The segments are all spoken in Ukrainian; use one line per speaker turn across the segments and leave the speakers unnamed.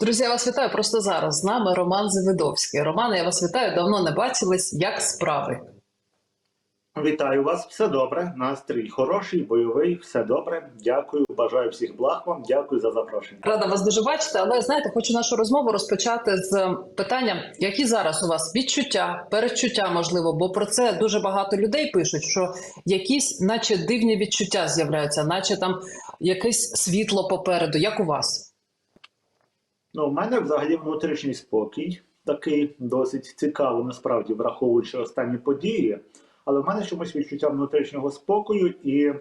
Друзі, я вас вітаю просто зараз. З нами Роман Завидовський. Роман, я вас вітаю. Давно не бачились. Як справи?
Вітаю вас, все добре. Настрій хороший, бойовий, все добре. Дякую, бажаю всіх благ вам. Дякую за запрошення.
Рада вас дуже бачити. Але знаєте, хочу нашу розмову розпочати з питання, які зараз у вас відчуття, передчуття, можливо, бо про це дуже багато людей пишуть, що якісь, наче дивні відчуття з'являються, наче там якесь світло попереду. Як у вас?
Ну, у мене взагалі внутрішній спокій, такий досить цікавий, насправді, враховуючи останні події. Але в мене чомусь відчуття внутрішнього спокою і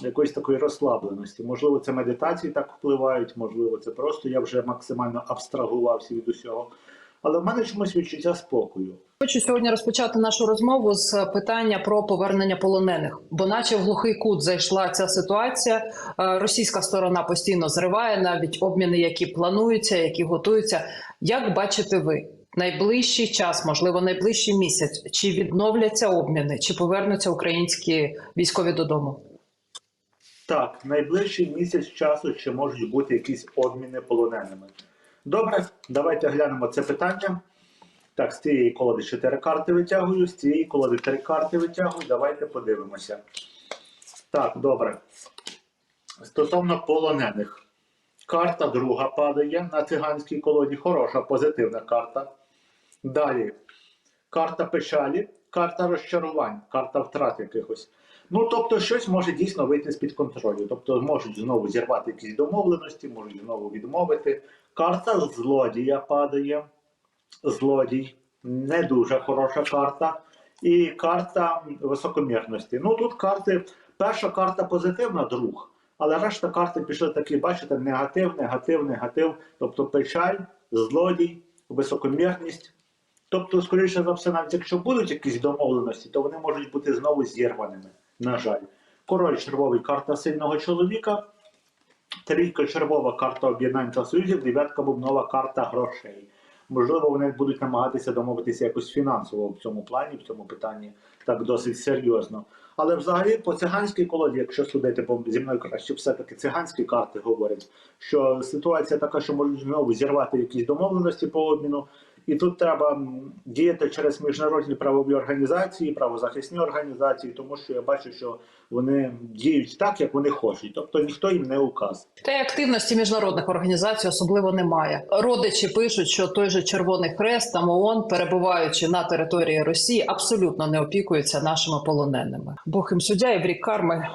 якоїсь такої розслабленості. Можливо, це медитації так впливають, можливо, це просто я вже максимально абстрагувався від усього. Але в мене чомусь відчуття спокою.
Хочу сьогодні розпочати нашу розмову з питання про повернення полонених, бо, наче в глухий кут зайшла ця ситуація. Е, Російська сторона постійно зриває навіть обміни, які плануються, які готуються. Як бачите ви? Найближчий час, можливо, найближчий місяць, чи відновляться обміни, чи повернуться українські військові додому?
Так, найближчий місяць часу ще можуть бути якісь обміни полоненими. Добре, давайте глянемо це питання. Так, з цієї колоди 4 карти витягую, з цієї колоди 3 карти витягую. Давайте подивимося. Так, добре. Стосовно полонених. Карта друга падає на циганській колоді. Хороша, позитивна карта. Далі. Карта печалі, карта розчарувань, карта втрат якихось. Ну, тобто, щось може дійсно вийти з-під контролю. Тобто, можуть знову зірвати якісь домовленості, можуть знову відмовити. Карта злодія падає. Злодій. Не дуже хороша карта. І карта високомірності. Ну тут карти. Перша карта позитивна, друг. Але решта карти пішли такі, бачите, негатив, негатив, негатив. Тобто печаль, злодій, високомірність. Тобто, скоріше за все, навіть якщо будуть якісь домовленості, то вони можуть бути знову зірваними. На жаль. Король червовий карта сильного чоловіка. Трійка червова карта об'єднань та союзів, дев'ятка бубнова карта грошей. Можливо, вони будуть намагатися домовитися якось фінансово в цьому плані, в цьому питанні, так досить серйозно. Але взагалі по циганській колоді, якщо судити, бо зі мною краще все-таки циганські карти говорять, що ситуація така, що можуть знову зірвати якісь домовленості по обміну. І тут треба діяти через міжнародні правові організації, правозахисні організації, тому що я бачу, що вони діють так, як вони хочуть, тобто ніхто їм не указ.
Та й активності міжнародних організацій особливо немає. Родичі пишуть, що той же Червоний Хрест там ООН, перебуваючи на території Росії, абсолютно не опікуються нашими полоненими. Бог їм суддя і в рік карми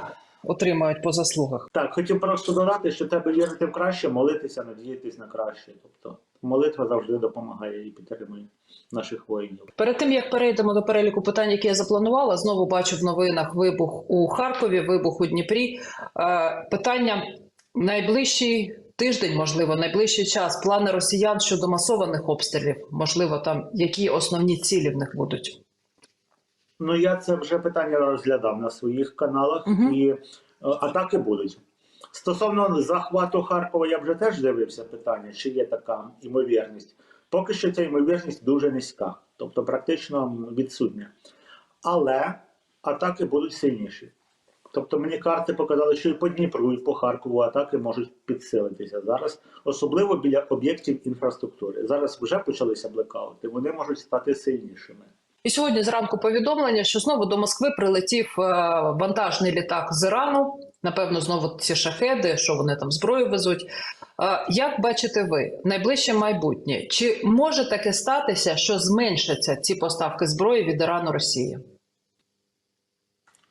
отримають по заслугах.
Так, хотів просто додати, що треба вірити в краще, молитися, надіятись на краще. Тобто молитва завжди допомагає і підтримує наших воїнів.
Перед тим як перейдемо до переліку питань, які я запланувала, знову бачу в новинах вибух у Харкові, вибух у Дніпрі. Е, питання найближчий тиждень, можливо, найближчий час. Плани росіян щодо масованих обстрілів, можливо, там які основні цілі в них будуть.
Ну я це вже питання розглядав на своїх каналах,
Мгм.
і е, атаки будуть. Стосовно захвату Харкова, я вже теж дивився питання, чи є така ймовірність. Поки що ця ймовірність дуже низька, тобто практично відсутня. Але атаки будуть сильніші. Тобто мені карти показали, що і по Дніпру, і по Харкову атаки можуть підсилитися зараз, особливо біля об'єктів інфраструктури. Зараз вже почалися блекаути, вони можуть стати сильнішими.
І сьогодні зранку повідомлення, що знову до Москви прилетів е, вантажний літак з Ірану. Напевно, знову ці шахеди, що вони там зброю везуть. Е, Як бачите ви найближче майбутнє? Чи може таке статися, що зменшаться ці поставки зброї від Ірану Росії?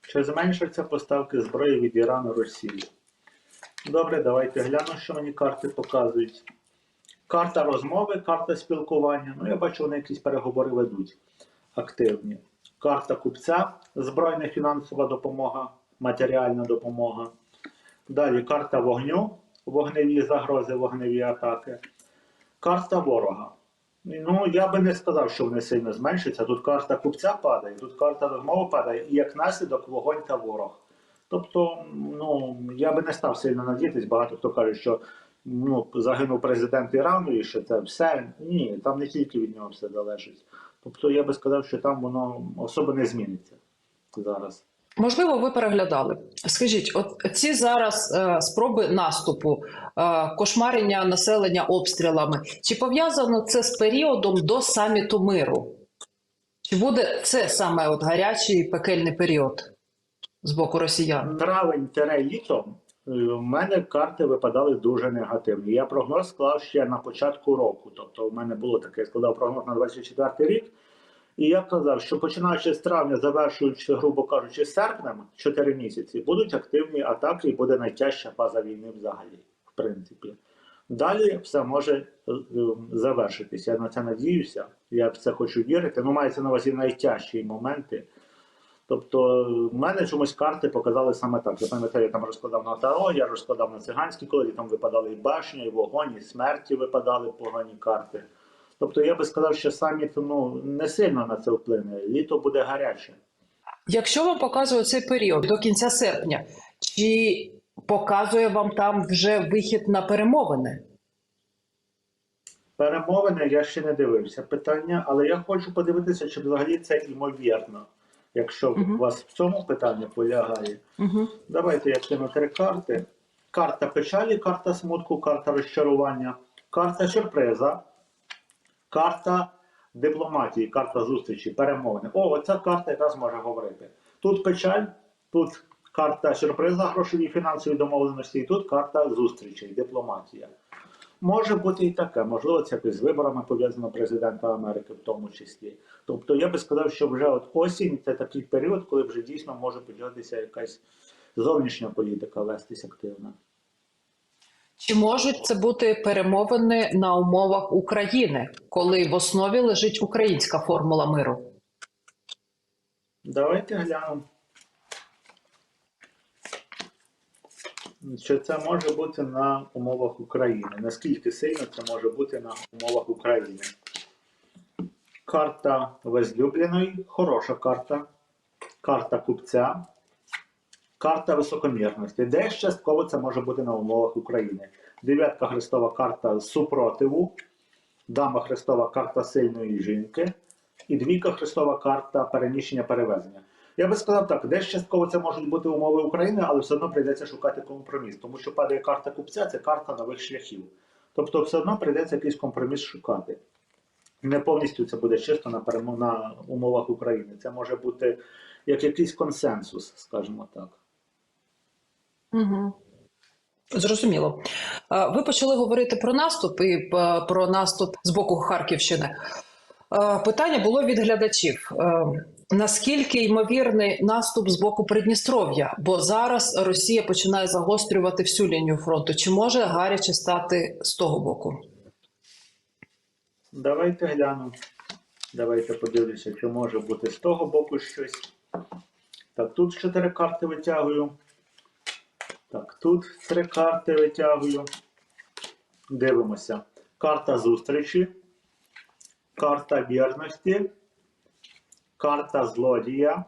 Чи зменшаться поставки зброї від Ірану Росії? Добре, давайте гляну, що мені карти показують. Карта розмови, карта спілкування. Ну, я бачу, вони якісь переговори ведуть активні. Карта купця, збройна фінансова допомога, матеріальна допомога. Далі карта вогню, вогневі загрози, вогневі атаки. Карта ворога. Ну, я би не сказав, що вони сильно зменшаться. Тут карта купця падає, тут карта розмови падає, і як наслідок вогонь та ворог. Тобто, ну, я би не став сильно надіятись. Багато хто каже, що ну, загинув президент Ірану і що це все. Ні, там не тільки від нього все залежить. Тобто я би сказав, що там воно особо не зміниться зараз.
Можливо, ви переглядали. Скажіть, от ці зараз е, спроби наступу, е, кошмарення населення обстрілами, чи пов'язано це з періодом до саміту миру? Чи буде це саме от гарячий пекельний період з боку росіян?
Травень тере літо е, в мене карти випадали дуже негативні. Я прогноз склав ще на початку року. Тобто, в мене було таке, я складав прогноз на 24 рік. І я казав, що починаючи з травня, завершуючи, грубо кажучи, серпнем, 4 місяці, будуть активні атаки і буде найтяжча фаза війни взагалі, в принципі. Далі все може е, е, завершитися. Я на це надіюся. Я в це хочу вірити. Ну, мається на увазі найтяжчі моменти. Тобто, в мене чомусь карти показали саме так. Я пам'ятаю, я там розкладав на таро, я розкладав на циганські колоді, там випадали і башня, і вогонь, і смерті випадали погані карти. Тобто я би сказав, що саміт ну, не сильно на це вплине. Літо буде гаряче.
Якщо вам показує цей період до кінця серпня, чи показує вам там вже вихід на перемовини?
Перемовини я ще не дивився питання, але я хочу подивитися, чи взагалі це імовірно, якщо
Мгм.
у вас в цьому питанні полягає.
Угу.
Давайте я кину три карти. Карта печалі, карта смутку, карта розчарування, карта сюрприза, карта дипломатії, карта зустрічі, перемовини. О, оця карта якраз може говорити. Тут печаль, тут карта сюрприза, грошові фінансові домовленості, і тут карта зустрічей, дипломатія. Може бути і таке, можливо, це якось з виборами пов'язано президента Америки в тому числі. Тобто я би сказав, що вже от осінь це такий період, коли вже дійсно може початися якась зовнішня політика вестись активна.
Чи можуть це бути перемовини на умовах України, коли в основі лежить українська формула миру?
Давайте глянемо. Що це може бути на умовах України? Наскільки сильно це може бути на умовах України? Карта возлюбленої, хороша карта. Карта купця, карта високомірності. Де частково це може бути на умовах України? Дев'ятка Христова карта супротиву, дама Христова карта сильної жінки, і двійка Христова карта переміщення перевезення. Я би сказав так, десь частково це можуть бути умови України, але все одно прийдеться шукати компроміс, тому що падає карта купця це карта нових шляхів. Тобто, все одно прийдеться якийсь компроміс шукати. Не повністю це буде чисто на, на умовах України. Це може бути як якийсь консенсус, скажімо так.
Угу. Зрозуміло. Ви почали говорити про наступ і про наступ з боку Харківщини. Питання було від глядачів: наскільки ймовірний наступ з боку Придністров'я? Бо зараз Росія починає загострювати всю лінію фронту. Чи може гаряче стати з того боку?
Давайте глянемо. Давайте подивлюся, чи може бути з того боку щось. Так, тут чотири карти витягую. Так, тут три карти витягую. Дивимося. Карта зустрічі, карта вірності, карта злодія,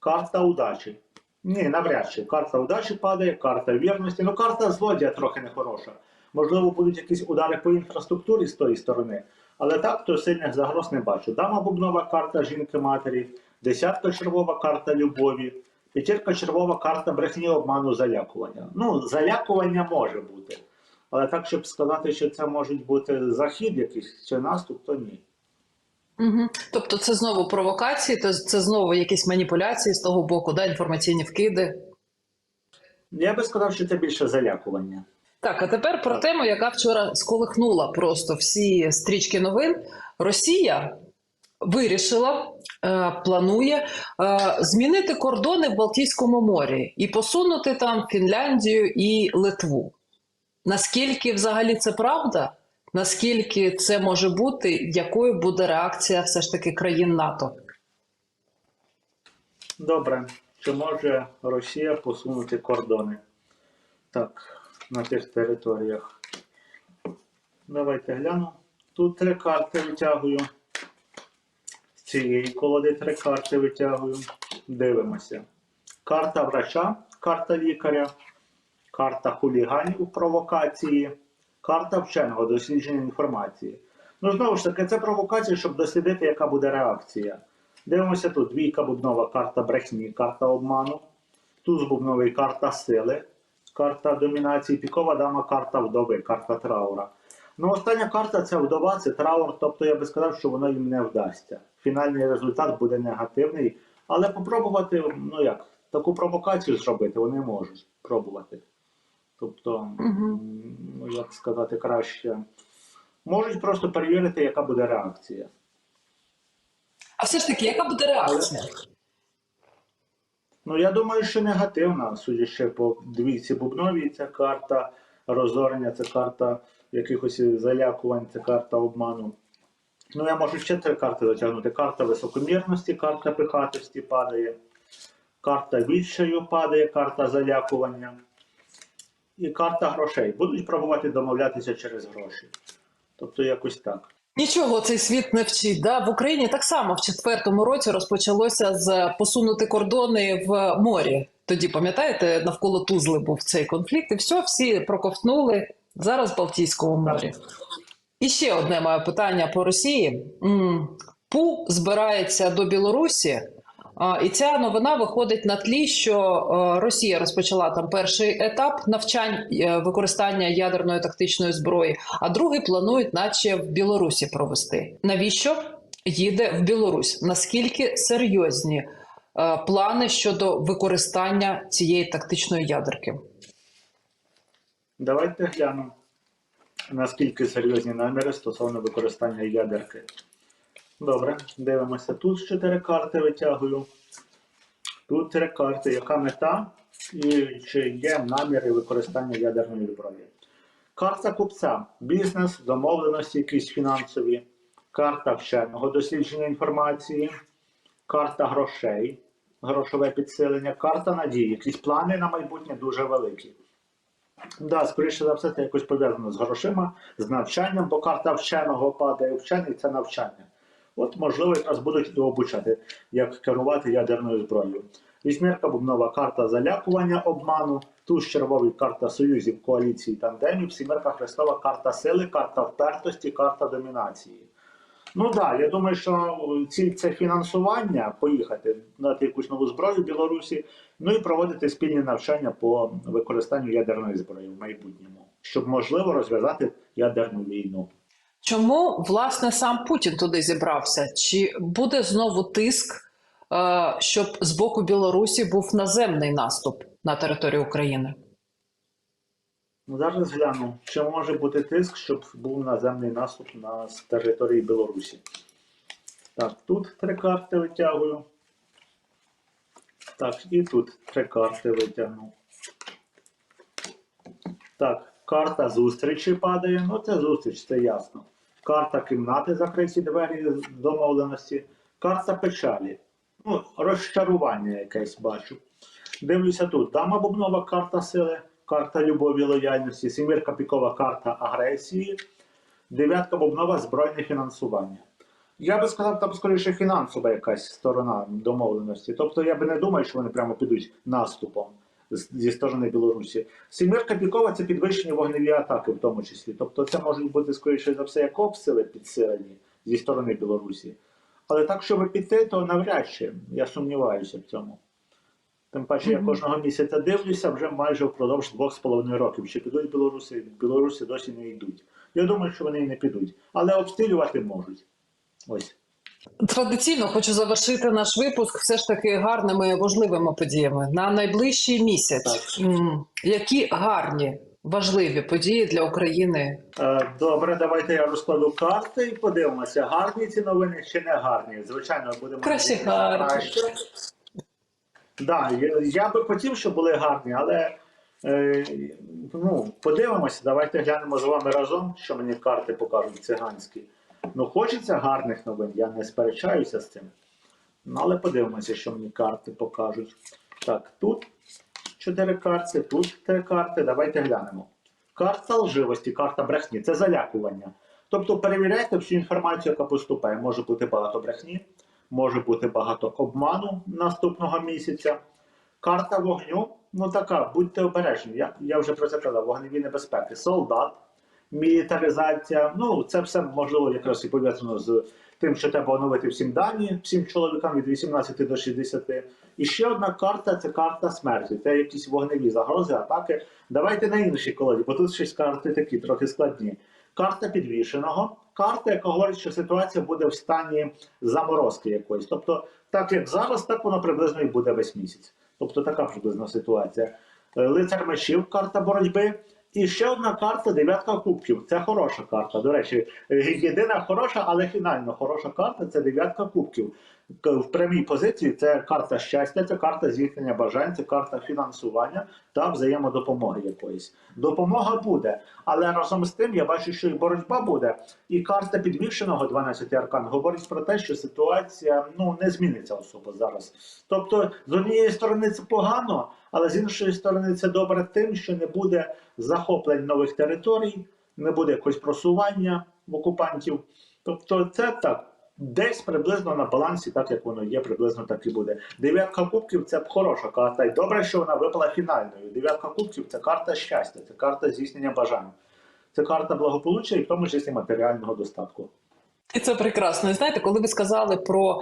карта удачі. Ні, навряд чи. Карта удачі падає, карта вірності. Ну, карта злодія трохи нехороша. Можливо, будуть якісь удари по інфраструктурі з тої сторони, але так то сильних загроз не бачу. Дама бубнова карта жінки матері, десятка червова карта любові, п'ятірка червова карта брехні обману залякування. Ну, залякування може бути. Але так, щоб сказати, що це можуть бути захід якийсь чи наступ, то ні.
Угу. Тобто, це знову провокації, це, це знову якісь маніпуляції з того боку, да, інформаційні вкиди.
Я би сказав, що це більше залякування.
Так, а тепер про тему, яка вчора сколихнула просто всі стрічки новин. Росія вирішила, е, планує е, змінити кордони в Балтійському морі і посунути там Фінляндію і Литву. Наскільки взагалі це правда? Наскільки це може бути, якою буде реакція все ж таки країн НАТО?
Добре, чи може Росія посунути кордони? Так, на тих територіях. Давайте гляну. Тут три карти витягую. З цієї колоди три карти витягую. Дивимося. Карта врача, карта лікаря, карта хуліганів провокації, карта вченого дослідження інформації. Ну, знову ж таки, це провокація, щоб дослідити, яка буде реакція. Дивимося тут двійка бубнова карта брехні, карта обману. Туз бубновий карта сили, карта домінації, пікова дама, карта вдови, карта траура. Ну, остання карта це вдова, це траур, тобто я би сказав, що воно їм не вдасться. Фінальний результат буде негативний, але попробувати, ну як, таку провокацію зробити вони можуть пробувати. Тобто, ну як сказати краще, можуть просто перевірити, яка буде реакція.
А все ж таки, яка буде реакція?
Ну, я думаю, що негативна, судячи по двійці бубновій, ця карта розорення, це карта якихось залякувань, це карта обману. Ну, я можу ще три карти затягнути. Карта високомірності, карта пихатості падає, карта відчаю падає, карта залякування і карта грошей. Будуть пробувати домовлятися через гроші. Тобто якось так.
Нічого цей світ не вчить. Да? В Україні так само в четвертому році розпочалося з посунути кордони в морі. Тоді пам'ятаєте, навколо Тузли був цей конфлікт, і все, всі проковтнули зараз в Балтійському морі. І ще одне моє питання по Росії. ПУ збирається до Білорусі, і ця новина виходить на тлі, що е, Росія розпочала там перший етап навчань е, використання ядерної тактичної зброї, а другий планують, наче в Білорусі провести. Навіщо їде в Білорусь? Наскільки серйозні е, плани щодо використання цієї тактичної ядерки?
Давайте глянемо, наскільки серйозні наміри стосовно використання ядерки. Добре, дивимося. Тут чотири карти витягую. Тут три карти. Яка мета і чи є наміри використання ядерної зброї? Карта купця, бізнес, домовленості якісь фінансові, карта вченого дослідження інформації, карта грошей, грошове підсилення, карта надії. Якісь плани на майбутнє дуже великі. Да, скоріше за все, це якось пов'язано з грошима, з навчанням, бо карта вченого падає. Вчений це навчання. От, можливо, якраз будуть і обучати, як керувати ядерною зброєю. Вісьмірка бубнова карта залякування обману, туз червовий карта союзів, коаліції, тандемів, сімерка хрестова карта сили, карта впертості, карта домінації. Ну так, да, я думаю, що ціль це фінансування, поїхати, дати якусь нову зброю в Білорусі, ну і проводити спільні навчання по використанню ядерної зброї в майбутньому, щоб можливо розв'язати ядерну війну.
Чому власне сам Путін туди зібрався? Чи буде знову тиск, е, щоб з боку Білорусі був наземний наступ на територію України?
Ну, зараз гляну, чи може бути тиск, щоб був наземний наступ на території Білорусі. Так, тут три карти витягую. Так, і тут три карти витягну. Так, карта зустрічі падає. Ну, це зустріч, це ясно. Карта кімнати закриті двері домовленості. Карта печалі. Ну, розчарування якесь бачу. Дивлюся тут. Дама бубнова карта сили, карта любові лояльності, сімірка пікова карта агресії, дев'ятка бубнова збройне фінансування. Я би сказав, там скоріше фінансова якась сторона домовленості. Тобто я би не думав, що вони прямо підуть наступом зі сторони Білорусі. Сімірка пікова це підвищені вогневі атаки, в тому числі. Тобто це можуть бути скоріше за все як обстріли підсилені зі сторони Білорусі. Але так, щоб піти, то навряд чи я сумніваюся в цьому. Тим паче, я кожного місяця дивлюся вже майже впродовж двох з половиною років. Чи підуть білоруси? Білоруси досі не йдуть. Я думаю, що вони і не підуть. Але обстрілювати можуть. Ось.
Традиційно хочу завершити наш випуск все ж таки гарними важливими подіями на найближчий місяць. М, Які гарні важливі події для України?
Е, Добре, давайте я розкладу карти і подивимося, гарні ці новини чи не гарні. Звичайно, будемо
Краще гарні.
краще. Да, я, я би хотів, щоб були гарні, але е, ну, подивимося, давайте глянемо з вами разом, що мені карти покажуть циганські. Ну, хочеться гарних новин, я не сперечаюся з цим. Ну, але подивимося, що мені карти покажуть. Так, тут чотири карти, тут три карти. Давайте глянемо. Карта лживості, карта брехні це залякування. Тобто перевіряйте всю інформацію, яка поступає. Може бути багато брехні, може бути багато обману наступного місяця. Карта вогню, ну така, будьте обережні. Я, я вже про це казав, вогневі небезпеки. Солдат, мілітаризація. Ну, це все можливо якраз і пов'язано з тим, що треба оновити всім дані, всім чоловікам від 18 до 60. І ще одна карта це карта смерті. Це якісь вогневі загрози, атаки. Давайте на іншій колоді, бо тут щось карти такі трохи складні. Карта підвішеного, карта, яка говорить, що ситуація буде в стані заморозки якоїсь. Тобто, так як зараз, так воно приблизно і буде весь місяць. Тобто така приблизна ситуація. Е, Лицар мечів, карта боротьби. І ще одна карта дев'ятка кубків. Це хороша карта. До речі, е, єдина хороша, але фінально хороша карта це дев'ятка кубків. В прямій позиції це карта щастя, це карта здійснення бажань, це карта фінансування та взаємодопомоги якоїсь. Допомога буде, але разом з тим я бачу, що і боротьба буде. І карта підвішеного 12 аркан говорить про те, що ситуація ну не зміниться особо зараз. Тобто, з однієї сторони це погано, але з іншої сторони це добре тим, що не буде захоплень нових територій, не буде якогось просування в окупантів. Тобто, це так. Десь приблизно на балансі, так як воно є, приблизно так і буде. Дев'ятка кубків це хороша карта. І добре, що вона випала фінальною. Дев'ятка кубків це карта щастя, це карта здійснення бажань. Це карта благополуччя і в тому числі матеріального достатку.
І це прекрасно. І знаєте, коли ви сказали про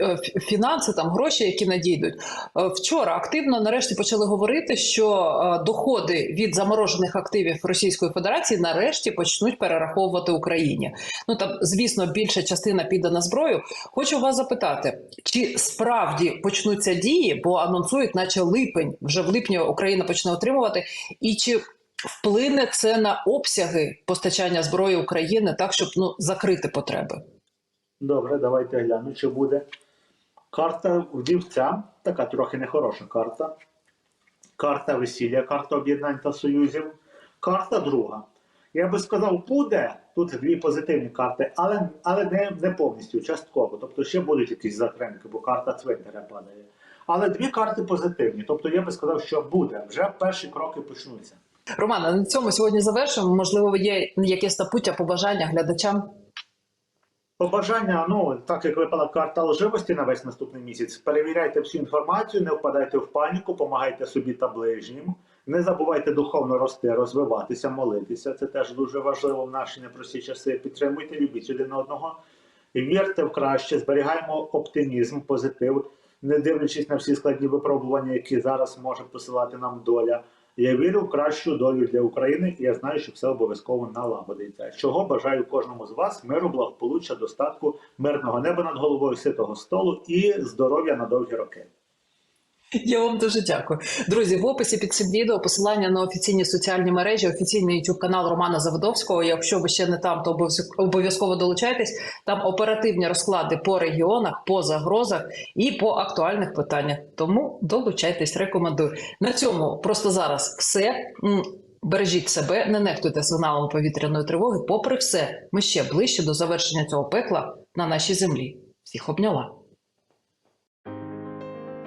е, фінанси, там гроші, які надійдуть, е, вчора активно нарешті почали говорити, що е, доходи від заморожених активів Російської Федерації нарешті почнуть перераховувати Україні. Ну там, звісно, більша частина піде на зброю. Хочу вас запитати, чи справді почнуться дії, бо анонсують, наче липень, вже в липні Україна почне отримувати, і чи вплине це на обсяги постачання зброї України так, щоб ну закрити потреби.
Добре, давайте глянемо, чи буде. Карта вдівця, така трохи нехороша карта. Карта весілля, карта об'єднань та союзів. Карта друга. Я би сказав, буде. Тут дві позитивні карти, але, але не, не повністю, частково. Тобто ще будуть якісь затримки, бо карта цвинтаря падає. Але дві карти позитивні. Тобто я би сказав, що буде. Вже перші кроки почнуться.
Романа, на цьому сьогодні завершимо. Можливо, є якесь напуття, побажання глядачам.
Побажання, ну так як випала карта лживості на весь наступний місяць, перевіряйте всю інформацію, не впадайте в паніку, помагайте собі та ближнім. Не забувайте духовно рости, розвиватися, молитися. Це теж дуже важливо в наші непрості часи. Підтримуйте, любіть один одного. Вірте в краще, зберігаємо оптимізм, позитив, не дивлячись на всі складні випробування, які зараз може посилати нам доля. Я вірю в кращу долю для України, і я знаю, що все обов'язково налагодиться. Чого бажаю кожному з вас миру, благополуччя, достатку, мирного неба над головою, ситого столу і здоров'я на довгі роки.
Я вам дуже дякую. Друзі, в описі під цим відео посилання на офіційні соціальні мережі, офіційний YouTube канал Романа Заводовського. Якщо ви ще не там, то обов'язково- долучайтесь. Там оперативні розклади по регіонах, по загрозах і по актуальних питаннях. Тому долучайтесь, рекомендую. На цьому просто зараз все. Бережіть себе, не нехтуйте сигналами повітряної тривоги. Попри все, ми ще ближче до завершення цього пекла на нашій землі. Всіх обняла.